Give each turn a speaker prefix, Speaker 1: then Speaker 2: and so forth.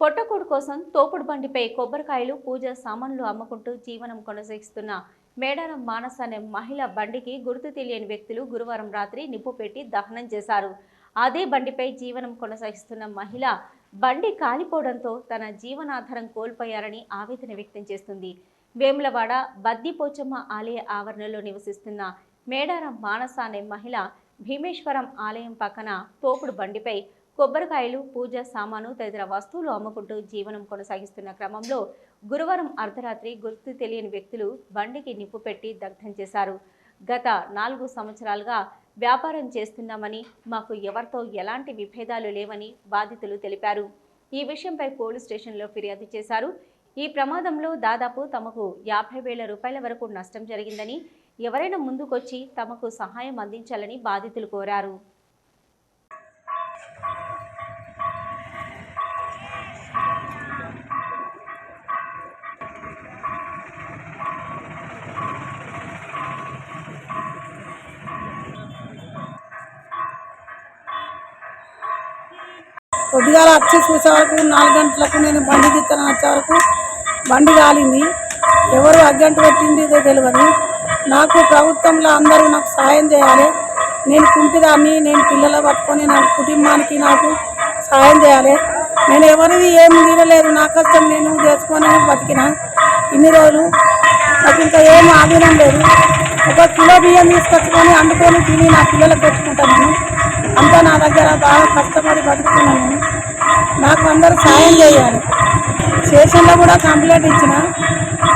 Speaker 1: పొట్టకూడు కోసం తోపుడు బండిపై కొబ్బరికాయలు పూజ సామాన్లు అమ్ముకుంటూ జీవనం కొనసాగిస్తున్న మేడారం మానస అనే మహిళ బండికి గుర్తు తెలియని వ్యక్తులు గురువారం రాత్రి నిప్పు పెట్టి దహనం చేశారు. అదే బండిపై జీవనం కొనసాగిస్తున్న మహిళ బండి కాలిపోవడంతో తన జీవనాధారం కోల్పోయారని ఆవేదన వ్యక్తం చేస్తుంది. వేములవాడ బద్దిపోచమ్మ ఆలయ ఆవరణలో నివసిస్తున్న మేడారం మానస అనే మహిళ భీమేశ్వరం ఆలయం పక్కన తోపుడు బండిపై కొబ్బరికాయలు పూజ సామాను తదితర వస్తువులు అమ్ముకుంటూ జీవనం కొనసాగిస్తున్న క్రమంలో గురువారం అర్ధరాత్రి గుర్తు తెలియని వ్యక్తులు బండికి నిప్పు పెట్టి దగ్ధం చేశారు. గత నాలుగు సంవత్సరాలుగా వ్యాపారం చేస్తున్నామని మాకు ఎవరితో ఎలాంటి విభేదాలు లేవని బాధితులు తెలిపారు. ఈ విషయంపై పోలీస్ స్టేషన్లో ఫిర్యాదు చేశారు. ఈ ప్రమాదంలో దాదాపు తమకు యాభై వేల రూపాయల వరకు నష్టం జరిగిందని ఎవరైనా ముందుకొచ్చి తమకు సహాయం అందించాలని బాధితులు కోరారు.
Speaker 2: పొద్దుగాల వచ్చి చూసే వరకు నాలుగు గంటలకు నేను బండి తీస్తాను వచ్చే వరకు బండి కాలింది. ఎవరు అగ్గంట పెట్టింది ఇదో తెలియదు నాకు ప్రభుత్వంలో అందరూ నాకు సహాయం చేయాలి. నేను కుంటిదాన్ని నేను పిల్లల పట్టుకొని నా కుటుంబానికి నాకు సహాయం చేయాలి. నేను ఎవరిది ఏం తీరలేదు. నా కష్టం నేను చేసుకొని బతికిన ఇన్ని రోజులు. నాకు ఇంకా ఏం ఆధీనం లేదు. ఒక కిలో బియ్యం తీసుకొచ్చుకొని అందుకొని తిని నా పిల్లలకు పెట్టుకుంటాను నేను. అంతా నా దగ్గర బాగా కష్టపడి బతుకుతున్నాను. నేను నాకు అందరూ సాయం చేయాలి. స్టేషన్లో కూడా కంప్లైంట్ ఇచ్చిన.